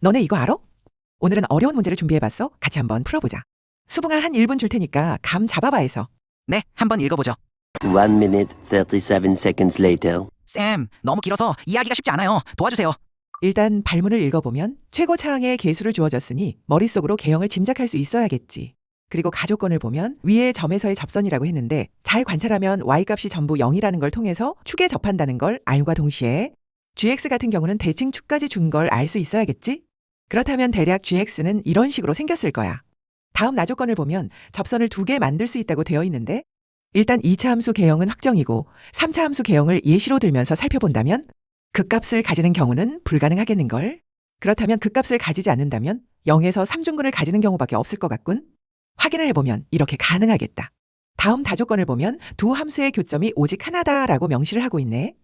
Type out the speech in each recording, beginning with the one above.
너네 이거 알아? 오늘은 어려운 문제를 준비해봤어. 같이 한번 풀어보자. 수붕아 한 1분 줄 테니까 감 잡아봐 해서. 네, 한번 읽어보죠. One minute, 37 seconds later. 쌤, 너무 길어서 이해하기가 쉽지 않아요. 도와주세요. 일단 발문을 읽어보면 최고 차항의 개수를 주어졌으니 머릿속으로 개형을 짐작할 수 있어야겠지. 그리고 가조건을 보면 위의 점에서의 접선이라고 했는데 잘 관찰하면 y값이 전부 0이라는 걸 통해서 축에 접한다는 걸 알과 동시에 gx 같은 경우는 대칭 축까지 준 걸 알 수 있어야겠지? 그렇다면 대략 gx는 이런 식으로 생겼을 거야. 다음 나조건을 보면 접선을 두 개 만들 수 있다고 되어 있는데 일단 2차 함수 개형은 확정이고 3차 함수 개형을 예시로 들면서 살펴본다면 극값을 가지는 경우는 불가능하겠는걸? 그렇다면 극값을 가지지 않는다면 0에서 3중근을 가지는 경우밖에 없을 것 같군? 확인을 해보면 이렇게 가능하겠다. 다음 다조건을 보면 두 함수의 교점이 오직 하나다라고 명시를 하고 있네.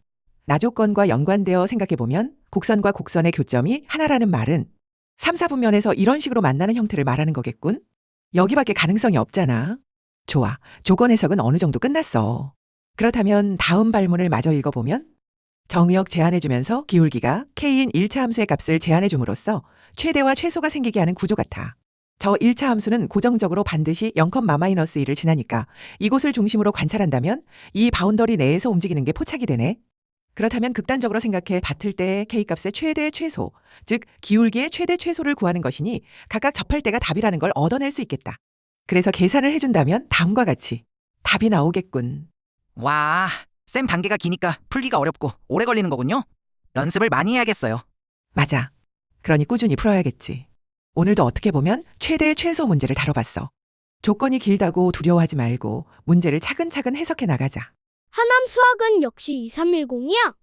나조건과 연관되어 생각해보면 곡선과 곡선의 교점이 하나라는 말은 3, 4분면에서 이런 식으로 만나는 형태를 말하는 거겠군? 여기밖에 가능성이 없잖아. 좋아. 조건 해석은 어느 정도 끝났어. 그렇다면 다음 발문을 마저 읽어보면 정의역 제한해주면서 기울기가 k인 1차 함수의 값을 제한해줌으로써 최대와 최소가 생기게 하는 구조 같아. 저 1차 함수는 고정적으로 반드시 0,-1을 지나니까 이곳을 중심으로 관찰한다면 이 바운더리 내에서 움직이는 게 포착이 되네. 그렇다면 극단적으로 생각해 bat을 때 k값의 최대 최소, 즉 기울기의 최대 최소를 구하는 것이니 각각 접할 때가 답이라는 걸 얻어낼 수 있겠다. 그래서 계산을 해준다면 다음과 같이 답이 나오겠군. 와, 쌤 단계가 기니까 풀기가 어렵고 오래 걸리는 거군요. 연습을 많이 해야겠어요. 맞아. 그러니 꾸준히 풀어야겠지. 오늘도 어떻게 보면 최대 최소 문제를 다뤄봤어. 조건이 길다고 두려워하지 말고 문제를 차근차근 해석해 나가자. 하남 수학은 역시 2310이야.